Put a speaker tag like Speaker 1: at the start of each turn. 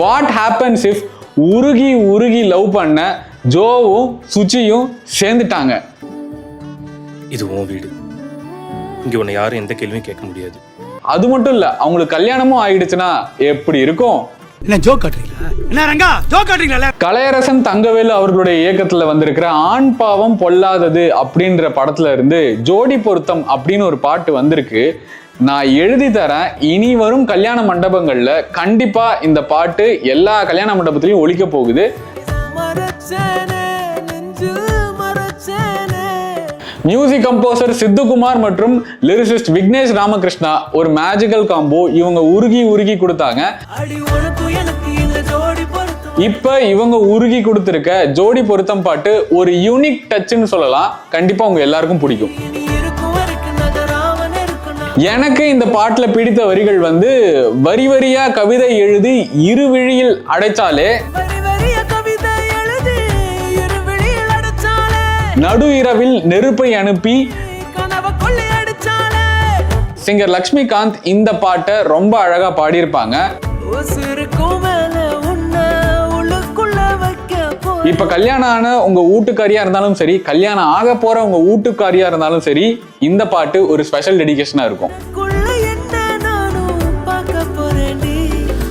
Speaker 1: What happens if உருகி உருகி love பண்ண ஜோவும் சுச்சியும் சேர்ந்துட்டாங்க?
Speaker 2: இது உன் வீடு. இங்க உன்னை யாரும் எந்த கேள்வியும் கேட்க முடியாது.
Speaker 1: அது மட்டும் இல்ல அவங்களுக்கு கல்யாணமும் ஆயிடுச்சுன்னா எப்படி இருக்கும்?
Speaker 3: என்ன ஜோக் காட்டுறீங்களா? என்ன ரங்கா ஜோக் காட்டுறீங்களா
Speaker 1: கலையரசன் தங்கவேலு அவர்களுடைய இயக்கத்துல வந்திருக்கிற ஆண் பாவம் பொல்லாதது அப்படின்ற படத்துல இருந்து ஜோடி பொருத்தம் அப்படின்னு ஒரு பாட்டு வந்திருக்கு. நான் எழுதி தரேன். இனி வரும் கல்யாண மண்டபங்கள்ல கண்டிப்பா இந்த பாட்டு எல்லா கல்யாண மண்டபத்திலையும் ஒலிக்க போகுது. மியூசிக் கம்போசர் சித்துகுமார் மற்றும் லிரிசிஸ்ட் விக்னேஷ் ராமகிருஷ்ணா ஒரு மேஜிக்கல் காம்போ இவங்க உருகி உருகி கொடுத்தாங்க. இப்ப இவங்க உருகி கொடுத்திருக்க ஜோடி பொருத்தம் பாட்டு ஒரு யூனிக் டச்னு சொல்லலாம். கண்டிப்பா உங்க எல்லாருக்கும் பிடிக்கும். எனக்கு இந்த பாட்டுல பிடித்த வரிகள் வந்து வரி வரியா கவிதை எழுதி இருவிழியில் அடைச்சாலே நடு இரவில் நெருப்பை அனுப்பி சிங்கர் லக்ஷ்மிகாந்த் இந்த பாட்டை ரொம்ப அழகா பாடியிருப்பாங்க. இப்ப கல்யாணம் ஆன உங்க வீட்டுக்காரியா இருந்தாலும் சரி கல்யாணம் ஆக போற உங்க வீட்டுக்காரியா இருந்தாலும் சரி இந்த பாட்டு ஒரு ஸ்பெஷல் டெடிகேஷனா இருக்கும்.